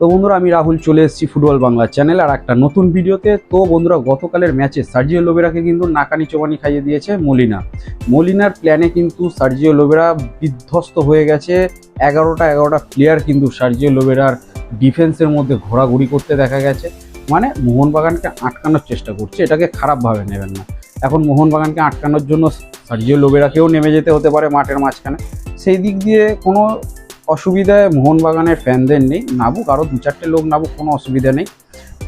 তো বন্ধুরা, আমি রাহুল চলে এসেছি ফুটবল বাংলা চ্যানেল, আর একটা নতুন ভিডিওতে। তো বন্ধুরা, গতকালের ম্যাচে সার্জিও লোবেরাকে কিন্তু নাকানি চোবানি খাইয়ে দিয়েছে মলিনা। মলিনার প্ল্যানে কিন্তু সার্জিও লোবেরা বিধ্বস্ত হয়ে গেছে। এগারোটা এগারোটা প্লেয়ার কিন্তু সার্জিও লোবেরার ডিফেন্সের মধ্যে ঘোরাঘুরি করতে দেখা গেছে। মানে মোহনবাগানকে আটকানোর চেষ্টা করছে, এটাকে খারাপভাবে নেবেন না। এখন মোহনবাগানকে আটকানোর জন্য সার্জিও লোবেরাকেও নেমে যেতে হতে পারে মাঠের মাঝখানে। সেই দিক দিয়ে কোনো অসুবিধায় মোহনবাগানের ফ্যানদের নেই, নাবুক, আরও দু চারটে লোক নাবুক, কোনো অসুবিধা নেই।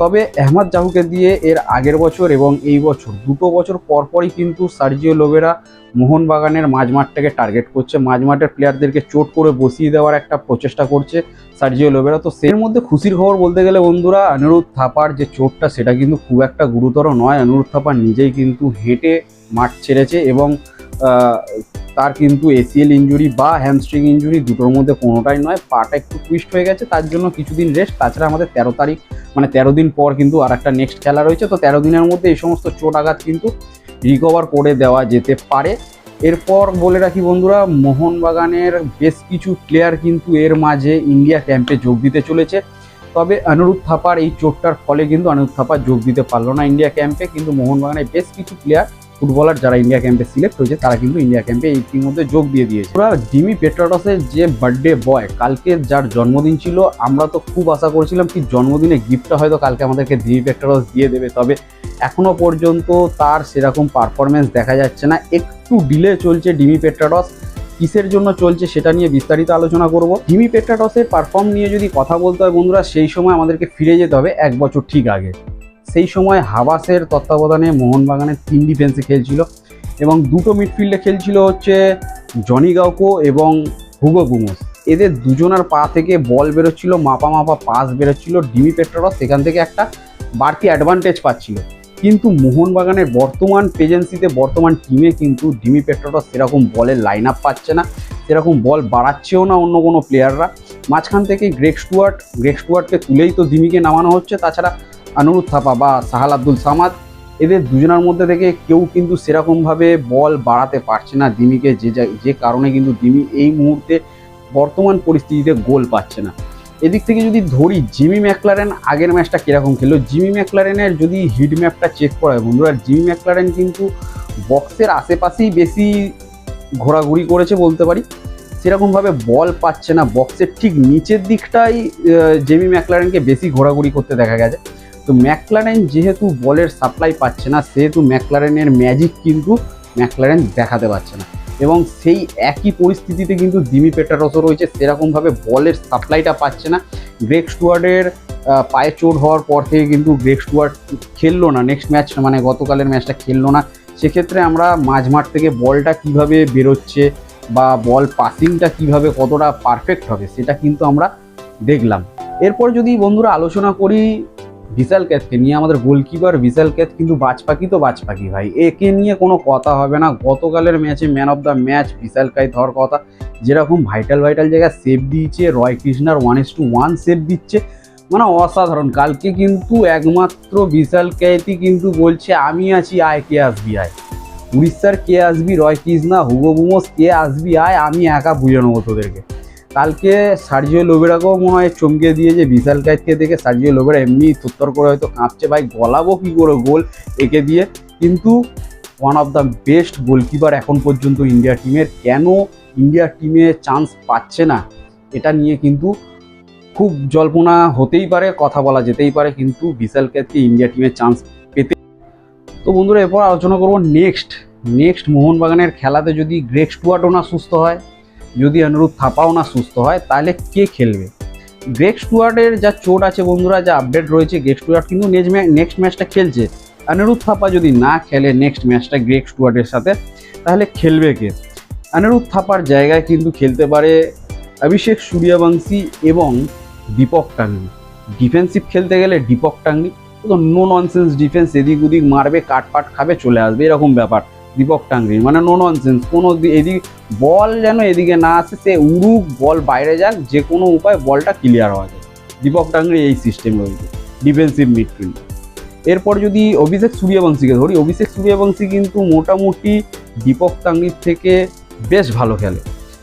তবে আহমদ জাহুকে দিয়ে এর আগের বছর এবং এই বছর, দুটো বছর পরপরই কিন্তু সার্জিও লোবেরা মোহনবাগানের মাঝমাঠটাকে টার্গেট করছে। মাঝমাঠের প্লেয়ারদেরকে চোট করে বসিয়ে দেওয়ার একটা প্রচেষ্টা করছে সার্জিও লোবেরা তো এর মধ্যে খুশির খবর বলতে গেলে বন্ধুরা, অনিরুদ্ধ থাপার যে চোটটা, সেটা কিন্তু খুব একটা গুরুতর নয়। অনিরুদ্ধ থাপা নিজেই কিন্তু হেঁটে মাঠ ছেড়েছে এবং তার কিন্তু এসিএল ইঞ্জুরি বা হ্যামস্ট্রিং ইঞ্জুরি দুটোর মধ্যে কোনোটাই নয় পাটা একটু টুইস্ট হয়ে গেছে, তার জন্য কিছুদিন রেস্ট তাছাড়া আমাদের তেরো তারিখ মানে তেরো দিন পর কিন্তু আর একটা নেক্সট খেলা রয়েছে, তো তেরো দিনের মধ্যে এই সমস্ত চোট আঘাত কিন্তু রিকভার করে দেওয়া যেতে পারে। এরপর বলে রাখি বন্ধুরা, মোহনবাগানের বেশ কিছু প্লেয়ার কিন্তু এর মাঝে ইন্ডিয়া ক্যাম্পে যোগ দিতে চলেছে। তবে অনুরোধ থাপার এই চোটটার ফলে কিন্তু অনুরোধ থাপা যোগ দিতে পারল না ইন্ডিয়া ক্যাম্পে কিন্তু মোহনবাগানের বেশ কিছু প্লেয়ার ফুটবলার যারা ইন্ডিয়া ক্যাম্পে সিলেক্ট হয়েছে, তারা কিন্তু ইন্ডিয়া ক্যাম্পে ইতিমধ্যে যোগ দিয়ে দিয়েছে। ওরা জিমি পেট্রাটসের যে বার্থডে বয় কালকে যার জন্মদিন ছিল, আমরা তো খুব আশা করেছিলাম কি জন্মদিনে গিফটটা হয়তো কালকে আমাদেরকে জিমি পেট্রাটস দিয়ে দেবে। তবে এখনও পর্যন্ত তার সেরকম পারফরমেন্স দেখা যাচ্ছে না। একটু ডিলে চলছে ডিমি পেট্রাটস কিসের জন্য চলছে সেটা নিয়ে বিস্তারিত আলোচনা করব। ডিমি পেট্রাটসের পারফর্ম নিয়ে যদি কথা বলতে হয় বন্ধুরা, সেই সময় আমাদেরকে ফিরে যেতে হবে এক বছর ঠিক আগে। সেই সময় হাবাসের তত্ত্বাবধানে মোহনবাগানের তিন ডিফেন্সে খেলছিল এবং দুটো মিডফিল্ডে খেলছিল হচ্ছে জনি গাউকো এবং হুগো গুমোস। এদের দুজনার পা থেকে বল বেরোচ্ছিল, মাপা মাপা পাস বেরোচ্ছিল, ডিমি পেট্রাটস সেখান থেকে একটা বাড়তি অ্যাডভান্টেজ পাচ্ছিল। কিন্তু মোহনবাগানের বর্তমান প্রেজেন্সিতে বর্তমান টিমে কিন্তু ডিমি পেট্রাটস সেরকম বলের লাইন আপ পাচ্ছে না, সেরকম বল বাড়াচ্ছেও না অন্য কোনো প্লেয়াররা মাঝখান থেকে গ্রেক স্টুয়ার্ট গ্রেক স্টুয়ার্টকে তুলেই তো ডিমিকে নামানো হচ্ছে, তাছাড়া আনুরুদ্ধ থাপা বা সাহাল আব্দুল সামাদ, এদের দুজনের মধ্যে থেকে কেউ কিন্তু সেরকমভাবে বল বাড়াতে পারছে না দিমিকে যে যে কারণে কিন্তু দিমি এই মুহূর্তে বর্তমান পরিস্থিতিতে গোল পাচ্ছে না। এদিক থেকে যদি ধরি, জিমি ম্যাকলারেন আগের ম্যাচটা কীরকম খেললো? জিমি ম্যাকলারেনের যদি হিট ম্যাপটা চেক করা হয়, বন্ধুরা, জিমি ম্যাকলারেন কিন্তু বক্সের আশেপাশেই বেশি ঘোরাঘুরি করেছে বলতে পারি। সেরকমভাবে বল পাচ্ছে না বক্সের ঠিক নিচের দিকটাই জেমি ম্যাকলারেনকে বেশি ঘোরাঘুরি করতে দেখা গেছে। তো ম্যাকলারেন যেহেতু বলের সাপ্লাই পাচ্ছে না, সেহেতু ম্যাকলারেনের ম্যাজিক কিন্তু ম্যাকলারেন দেখাতে পারছে না। এবং সেই একই পরিস্থিতিতে কিন্তু দিমি পেটারসও রয়েছে, সেরকমভাবে বলের সাপ্লাইটা পাচ্ছে না। গ্রেক স্টুয়ার্ডের পায়ে চোট হওয়ার পর থেকে কিন্তু গ্রেক স্টুয়ার্ড খেললো না নেক্সট ম্যাচ মানে গতকালের ম্যাচটা খেললো না। সেক্ষেত্রে আমরা মাঝমাঠ থেকে বলটা কীভাবে বেরোচ্ছে বা বল পাসিংটা কীভাবে কতটা পারফেক্ট হবে, সেটা কিন্তু আমরা দেখলাম। এরপর যদি বন্ধুরা আলোচনা করি বিশাল ক্যাথকে নিয়ে আমাদের গোলকিপার বিশাল ক্যাথ কিন্তু বাজ পাখি তো বাজ পাখি ভাই। একে নিয়ে কোনো কথা হবে না। গতকালের ম্যাচে man of the match Vishal Kaith হওয়ার কথা। যেরকম ভাইটাল ভাইটাল জায়গায় সেভ দিয়েছে, রয় কৃষ্ণার one as to one save দিচ্ছে। মানে অসাধারণ। কালকে কিন্তু একমাত্র বিশাল ক্যাথই কিন্তু বলছে, আমি আছি, আয়, কে আসবি, আয়। উড়িষ্যার কে আসবি, রয় কৃষ্ণা, হুগো বুমোস, কে আসবি, আয়, আমি একা বুঝে নেব তোদেরকে। কালকে সার্জিও লোবেরাকেও মনে হয় চমকে দিয়ে যে বিশাল কাইতকে দেখে সার্জিও লোবেরা এমনি থুত্তর করে হয়তো কাঁপছে, ভাই গলাবো কী করে গোল একে দিয়ে। কিন্তু one of the best goalkeeper এখন পর্যন্ত ইন্ডিয়া টিমের কেন ইন্ডিয়া টিমে চান্স পাচ্ছে না? এটা নিয়ে কিন্তু খুব জল্পনা হতেই পারে, কথা বলা যেতেই পারে, কিন্তু বিশাল ক্যাতকে ইন্ডিয়া টিমে চান্স পেতে তো বন্ধুরা, এরপর আলোচনা করব নেক্সট নেক্সট মোহনবাগানের খেলাতে যদি গ্রেক স্টুয়ার্টও না সুস্থ হয় যদি অনুরোধ থাপাও না সুস্থ হয়, তাহলে কে খেলবে? গ্রেক স্টুয়ার্টের যা চোট আছে বন্ধুরা, যা আপডেট রয়েছে গ্রেক স্টুয়ার্ট কিন্তু নেক্সট ম্যাচটা খেলছে। অনুরোধ থাপা যদি না খেলে নেক্সট ম্যাচটা গ্রেক স্টুয়ার্টের সাথে, তাহলে খেলবে কে? অনুরোধ থাপার জায়গায় কিন্তু খেলতে পারে অভিষেক সূর্যবংশী এবং দীপক টাঙ্গি ডিফেন্সিভ খেলতে গেলে দীপক টাঙ্গি তো নো ননসেন্স ডিফেন্স, এদিক ওদিক মারবে, কাটপাট খাবে, চলে আসবে, এরকম ব্যাপার। দীপক টাঙ্গির মানে নো ননসেন্স, কোনো এদিক বল যেন এদিকে না আসে সে উড়ুক, বল বাইরে যাক, যে কোনো উপায় বলটা ক্লিয়ার হওয়া যায়। দীপক টাঙ্গির এই সিস্টেম রয়েছে ডিফেন্সিভ মিডফিল্ড এরপর যদি অভিষেক সূর্যবংশীকে ধরি, অভিষেক সূর্যবংশী কিন্তু মোটামুটি দীপক টাঙ্গির থেকে বেশ ভালো খেলে।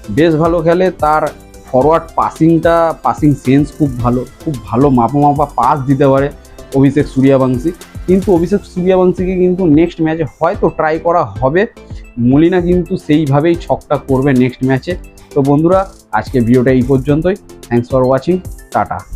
বেশ ভালো খেলে, তার ফরওয়ার্ড পাসিংটা পাসিং সেন্স খুব ভালো খুব ভালো মাপা মাপা পাস দিতে পারে অভিষেক সূর্যবংশী। কিন্তু অভিষেক সূর্যবংশীকে কিন্তু নেক্সট ম্যাচে হয়তো ট্রাই করা হবে। মলিনা কিন্তু সেইভাবেই ছকটা করবে নেক্সট ম্যাচে তো বন্ধুরা আজকে ভিডিওটা এই পর্যন্তই। Thanks for watching tata